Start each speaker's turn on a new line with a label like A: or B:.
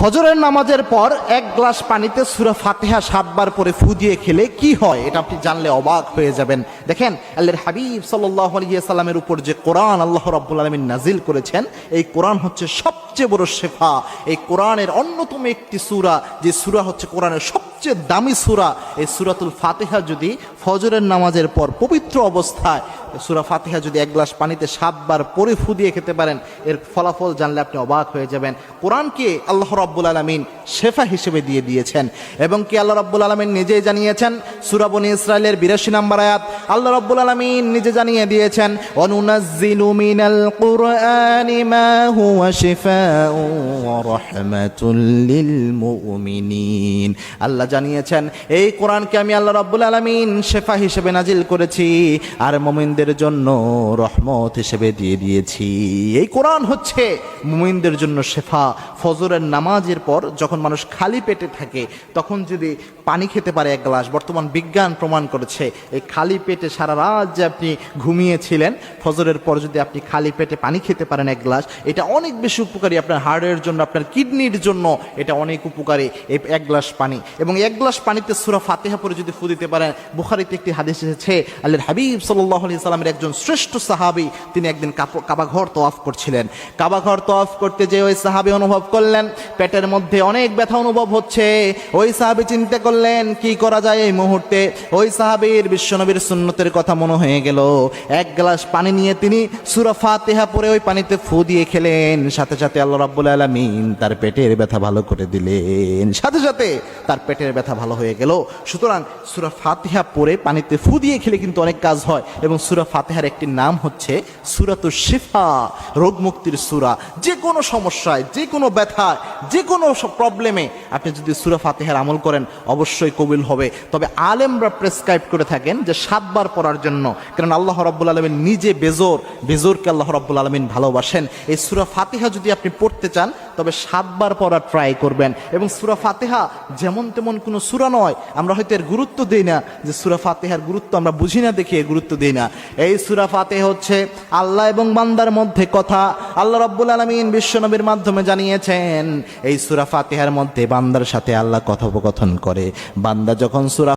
A: ফজরের নামাজের পর এক গ্লাস পানিতে সুরা ফাতেহা সাতবার পরে ফু দিয়ে খেলে কি হয়? এটা আপনি জানলে অবাক হয়ে যাবেন। দেখেন, আল্লাহর হাবিব সাল্লাহ সাল্লামের উপর যে কোরআন আল্লাহ রাব্বুল আলমিন নাজিল করেছেন, এই কোরআন হচ্ছে সবচেয়ে বড় শেফা। এই কোরআনের অন্যতম একটি সুরা, যে সুরা হচ্ছে কোরআনের সবচেয়ে দামি সুরা। এই সুরাতুল ফাতেহা যদি ফজরের নামাজের পর পবিত্র অবস্থায় সূরা ফাতিহা যদি এক গ্লাস পানিতে সাতবার পরে ফু দিয়ে খেতে পারেন, এর ফলাফল জানলে আপনি অবাক হয়ে যাবেন। কোরআনকে আল্লাহ রাব্বুল আলমিন শেফা হিসেবে দিয়ে দিয়েছেন এবং কি আল্লাহ রাব্বুল আলমিন নিজেই জানিয়েছেন? সুরাবনী ইসরায়েলের বিরাশি নম্বর আয়াত, আল্লাহ রাব্বুল আলমিন নিজে জানিয়ে দিয়েছেন অনুনাজ্জিলু মিনাল কুরআনি মা হুয়া শিফাউ ওয়া রাহমাতুল লিল মুমিনিন। আল্লাহ জানিয়েছেন, এই কোরআনকে আমি আল্লাহ রাব্বুল আলমিন শেফা হিসেবে নাজিল করেছি। আর মুমিনদের জন্য রহমত হিসেবে দিয়ে দিয়েছি। এই কোরআন হচ্ছে মুমিনদের জন্য শেফা। ফজরের নামাজের পর যখন মানুষ খালি পেটে থাকে, তখন যদি পানি খেতে পারে এক গ্লাস, বর্তমান বিজ্ঞান প্রমাণ করেছে, এই খালি পেটে সারা রাত যে আপনি ঘুমিয়েছিলেন, ফজরের পর যদি আপনি খালি পেটে পানি খেতে পারেন এক গ্লাস, এটা অনেক বেশি উপকারী আপনার হার্টের জন্য, আপনার কিডনির জন্য, এটা অনেক উপকারী এই এক গ্লাস পানি। এবং এক গ্লাস পানিতে সুরা ফাতেহা পরে যদি ফু দিতে পারেন, বুখারিতে একটি হাদিস এসেছে, আল্লাহর হাবিব সাল্লাহ সাল্লামের একজন শ্রেষ্ঠ সাহাবি, তিনি একদিন কাবাঘর তোয়াফ করছিলেন। কাবাঘর তোয়াফ করতে যে ওই সাহাবি অনুভব করলেন, পেটের মধ্যে অনেক ব্যথা অনুভব হচ্ছে। ওই সাহাবি চিন্তা করলেন, কি করা যায় এই মুহূর্তে? ওই সাহাবির বিশ্বনবীর সুন্নতের কথা মনে হয়ে গেল। এক গ্লাস পানি নিয়ে তিনি সুরা ফাতেহা পরে ওই পানিতে ফু দিয়ে খেলেন। সাথে সাথে আল্লাহ রাব্বুল আলামিন তার পেটের ব্যথা ভালো করে দিলেন। সাথে সাথে তার পেটের ব্যথা ভালো হয়ে গেল। সুতরাং সুরা ফাতিহা পরে পানিতে ফু দিয়ে খেলে কিন্তু অনেক কাজ হয় এবং সুরা ফাতিহার একটি নাম হচ্ছে সুরাতুর শিফা রোগ মুক্তির সুরা। যে কোনো সমস্যায়, যে কোনো ব্যথায়, যে কোনো প্রবলেমে আপনি যদি সুরা ফাতেহার আমল করেন, অবশ্যই কবিল হবে। তবে আলেমরা প্রেসক্রাইব করে থাকেন যে সাতবার পড়ার জন্য। কারণ আল্লাহ রাব্বুল আলমিন নিজে বেজোর, বেজোরকে আল্লাহ রাব্বুল আলমিন ভালোবাসেন। এই সুরা ফাতেহা যদি আপনি পড়তে চান, তবে সাতবার পড়ার ট্রাই করবেন। এবং সুরা ফাতেহা যেমন তেমন কোনো সুরা নয়, আমরা হয়তো এর গুরুত্ব দিই না। যে সুরা ফাতেহার গুরুত্ব আমরা বুঝি না দেখি এর গুরুত্ব দিই না। এই সুরা ফাতে হচ্ছে আল্লাহ এবং বান্দার মধ্যে কথা। আল্লাহ রব্বুল আলমিন বিশ্বনবীর মাধ্যমে জানিয়েছেন, এই সুরা ফাতেহার মধ্যে বান্দার সাথে আল্লাহ কথোপকথন করে। বান্দা যখন সুরা